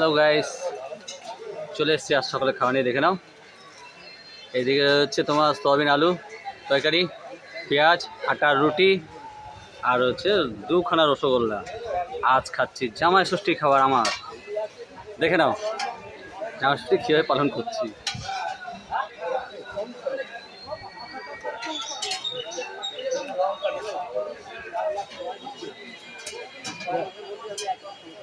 Hello guys চলে এসছি আজ সকালে খাওয়া নিয়ে, দেখে নাও। এইদিকে হচ্ছে তোমার সয়াবিন আলু, তরকারি, পেঁয়াজ আটার রুটি, আর হচ্ছে দুখানা রসগোল্লা। আজ খাচ্ছি জামাই ষষ্ঠী খাবার আমার। দেখে নাও, জামাই ষষ্ঠী কীভাবে পালন করছি।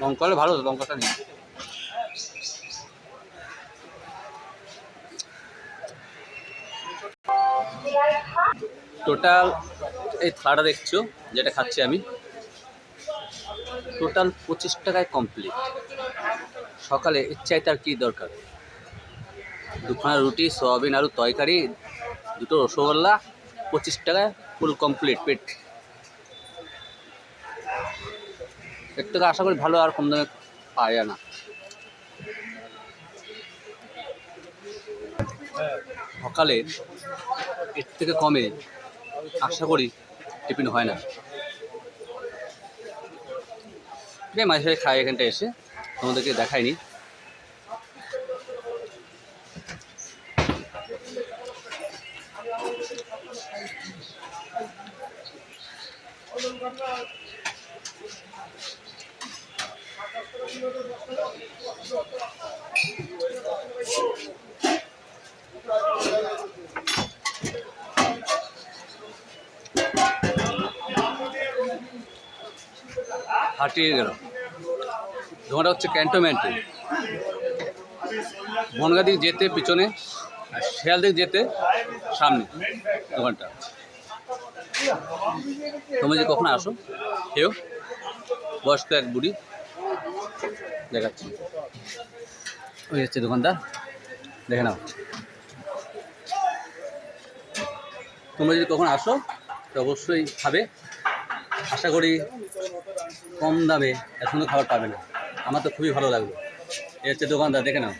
লঙ্কা হলে ভালো লঙ্কাটা নেই। টোটাল এই থালাটা দেখছ, যেটা খাচ্ছি আমি। টোটাল পঁচিশ টাকায় কমপ্লিট সকালে চাইতে আর কী দরকার? দুখানা রুটি, সয়াবিন, আলু, তরকারি, দুটো রসগোল্লা, পঁচিশ টাকায় ফুল কমপ্লিট পেট। এর থেকে আশা করি ভালো আর কম দামে যায় না। সকালে এর থেকে কমে আশা করি টিফিন হয় না। মাঝে সাঝে খাই এখানটা এসে, তোমাদেরকে দেখাইনি। হাটিয়ে গেল। দোকানটা হচ্ছে ক্যান্টনমেন্টে। বনগা দিকে যেতে, পিছনে, আর শিয়াল দিকে যেতে, সামনে দোকানটা। তুমি যে কখন আসো? কেউ? বয়স্ক এক বুড়ি। দেখাচ্ছি। ওই হচ্ছে দোকানদার। দেখে নাও। তোমরা যদি কখন আসো, তো অবশ্যই খাবে। আশা করি কম দামে এত সুন্দর খাবার পাবে না। আমার তো খুবই ভালো লাগবে এ হচ্ছে দোকানদার, দেখে নাও।